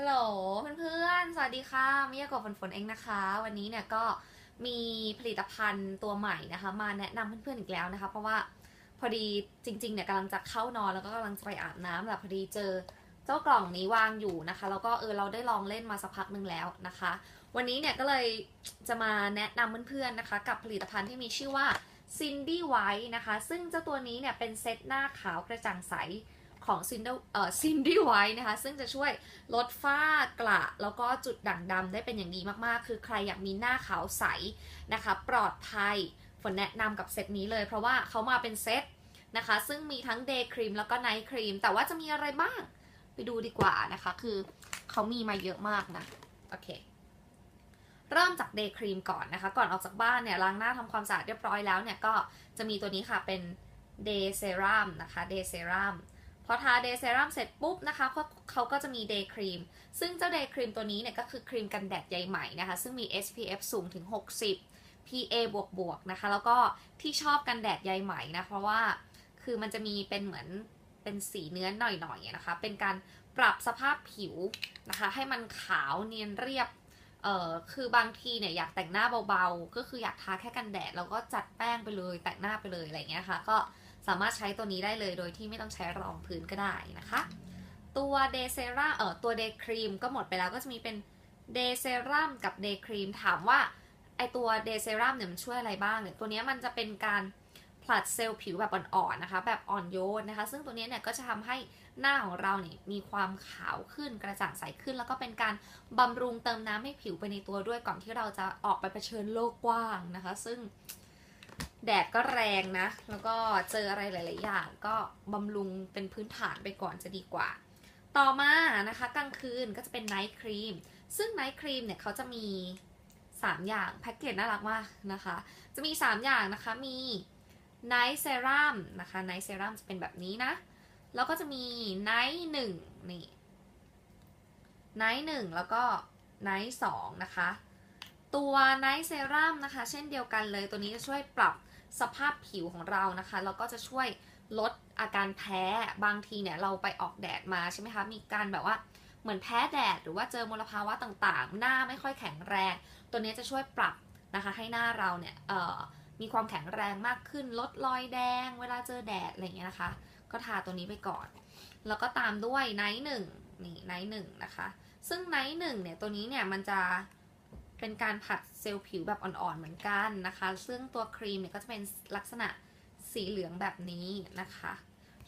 ฮัลโหลเพื่อนๆ สวัสดีค่ะมิยาโกะฝนฝนเองนะคะ วันนี้เนี่ยก็มีผลิตภัณฑ์ตัวใหม่นะคะ มาแนะนำเพื่อนๆอีกแล้วนะคะ เพราะว่าพอดีจริงๆเนี่ยกำลังจะเข้านอนแล้วก็กำลังจะไปอาบน้ำแหละพอดีเจอเจ้ากล่องนี้วางอยู่นะคะ แล้วก็เออเราได้ลองเล่นมาสักพักหนึ่งแล้วนะคะ วันนี้เนี่ยก็เลยจะมาแนะนำเพื่อนๆนะคะ กับผลิตภัณฑ์ที่มีชื่อว่า Cindy White นะคะ ซึ่งเจ้าตัวนี้เนี่ยเป็นเซตหน้าขาวกระจ่างใส ของ Cindy เอ่อ Cindy White นะคะ ซึ่งจะช่วยลดฝ้ากระแล้วก็จุดด่างดำได้เป็นอย่างดีมากๆ คือใครอยากมีหน้าขาวใสนะคะ ปลอดภัยฝนแนะนำกับเซตนี้เลย เพราะว่าเขามาเป็นเซตนะคะ ซึ่งมีทั้ง Day Cream แล้วก็ Night Cream แต่ว่าจะมีอะไรบ้าง ไปดูดีกว่านะคะ คือเขามีมาเยอะมากนะ โอเค เริ่มจาก Day Cream ก่อนนะคะ ก่อนออกจากบ้านเนี่ยล้างหน้าทำความสะอาดเรียบร้อยแล้วเนี่ยก็จะมีตัวนี้ค่ะเป็น Day Serum นะคะ Day Serum พอทา Day Serum เสร็จปุ๊บนะคะเขาเขาก็จะมี Day Cream ซึ่งเจ้า Day Cream ตัวนี้เนี่ยก็คือครีมกันแดดใยไหมนะคะ ซึ่งมี SPF สูงถึง 60 PA บวกบวกนะคะ แล้วก็ที่ชอบกันแดดใยไหมนะ เพราะว่าคือมันจะมีเป็นเหมือนเป็นสีเนื้อหน่อยๆนะคะ เป็นการปรับสภาพผิวนะคะ ให้มันขาวเนียนเรียบเออคือบางทีเนี่ยอยากแต่งหน้าเบาๆ ก็คืออยากทาแค่กันแดดแล้วก็จัดแป้งไปเลยแต่งหน้าไปเลยอะไรเงี้ยค่ะ ก็ สามารถใช้ตัวนี้ได้เลยโดยที่ไม่ต้องใช้รองพื้นก็ได้นะคะ ตัวเดเซรั่มเอ่อตัวเดย์ครีมก็หมดไปแล้วก็จะมีเป็นเดเซรั่มกับเดย์ครีมถามว่าไอตัวเดเซรั่มเนี่ยมันช่วยอะไรบ้างเนี่ยตัวนี้มันจะเป็นการผลัดเซลล์ผิวแบบอ่อนๆนะคะ แบบอ่อนโยนนะคะ ซึ่งตัวนี้เนี่ยก็จะทำให้หน้าของเราเนี่ยมีความขาวขึ้นกระจ่างใสขึ้น แล้วก็เป็นการบำรุงเติมน้ำให้ผิวไปในตัวด้วยก่อนที่เราจะออกไปเผชิญโลกกว้างนะคะ ซึ่ง แดดก็แรงนะ แล้วก็เจออะไรหลาย ๆ อย่าง ก็บำรุงเป็นพื้นฐานไปก่อนจะดีกว่า ต่อมานะคะกลางคืนก็จะเป็นไนท์ครีม ซึ่งไนท์ครีมเนี่ยเขาจะมี 3 อย่างแพ็กเกจน่ารักมากนะคะ จะมี 3 อย่างนะคะ มีไนท์เซรั่มนะคะไนท์เซรั่มจะเป็นแบบนี้นะ แล้วก็จะมีไนท์หนึ่งนี่ไนท์หนึ่งแล้วก็ไนท์สองนะคะ ตัวไนท์เซรั่มนะคะ เช่นเดียวกันเลยตัวนี้จะช่วยปรับ สภาพผิวของเรานะคะแล้วก็จะช่วยลดอาการแพ้บางทีเนี่ยเราไปออกแดดมาใช่ไหมคะมีการแบบว่าเหมือนแพ้แดดหรือว่าเจอมลภาวะต่างๆ หน้าไม่ค่อยแข็งแรง ตัวนี้จะช่วยปรับนะคะให้หน้าเราเนี่ยมีความแข็งแรงมากขึ้นลดรอยแดง เวลาเจอแดดอะไรอย่างเงี้ยนะคะ ก็ทาตัวนี้ไปก่อน แล้วก็ตามด้วยไนท์หนึ่งนี่ไนท์หนึ่งนะคะ ซึ่งไนท์หนึ่งเนี่ยตัวนี้เนี่ยมันจะ เป็นการผัดเซลล์ผิวแบบอ่อนๆเหมือนกันนะคะ ซึ่งตัวครีมเนี่ยก็จะเป็นลักษณะสีเหลืองแบบนี้นะคะ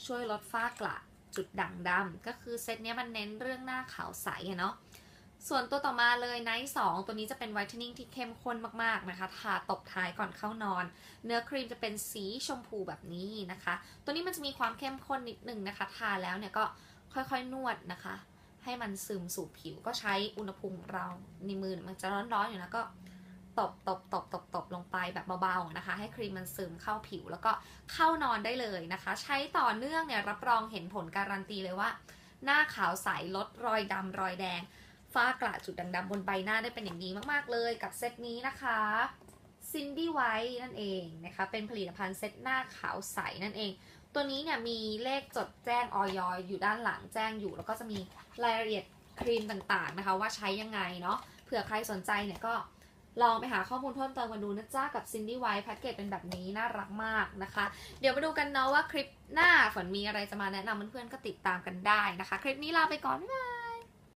ช่วยลดฝ้ากระจุดด่างดำก็คือเซตเนี้ยมันเน้นเรื่องหน้าขาวใสอะเนาะส่วนตัวต่อมาเลยไนท์สองตัวนี้จะเป็นไวท์เทนนิ่งที่เข้มข้นมากๆนะคะ ทาตบท้ายก่อนเข้านอน เนื้อครีมจะเป็นสีชมพูแบบนี้นะคะ ตัวนี้มันจะมีความเข้มข้นนิดนึงนะคะ ทาแล้วเนี่ยก็ค่อยๆนวดนะคะ ให้มันซึมสู่ผิวก็ใช้อุณหภูมิเราในมือมันจะร้อนๆอยู่นะก็ตบตบตบตบตบลงไปแบบเบาๆนะคะ ให้ครีมมันซึมเข้าผิวแล้วก็เข้านอนได้เลยนะคะ ใช้ต่อเนื่องเนี่ยรับรองเห็นผลการันตีเลยว่า หน้าขาวใสลดรอยดำรอยแดง ฝ้ากระจุดด่างดำบนใบหน้าได้เป็นอย่างดีมากๆเลยกับเซตนี้นะคะ Cindy White นั่นเองนะคะ เป็นผลิตภัณฑ์เซตหน้าขาวใสนั่นเอง ตัวนี้เนี่ยมีเลขจดแจ้งออยอยู่ด้านหลังแจ้งอยู่ แล้วก็จะมีรายละเอียดครีมต่างๆนะคะ ว่าใช้ยังไงเนาะ เผื่อใครสนใจเนี่ยก็ลองไปหาข้อมูลเพิ่มเติมกันดูนะจ๊ะกับ Cindy White แพ็กเกจเป็นแบบนี้น่ารักมากนะคะ เดี๋ยวมาดูกันเนาะว่าคลิปหน้าฝนมีอะไรจะมาแนะนำเพื่อนๆก็ติดตามกันได้นะคะ คลิปนี้ลาไปก่อนบ๊ายบาย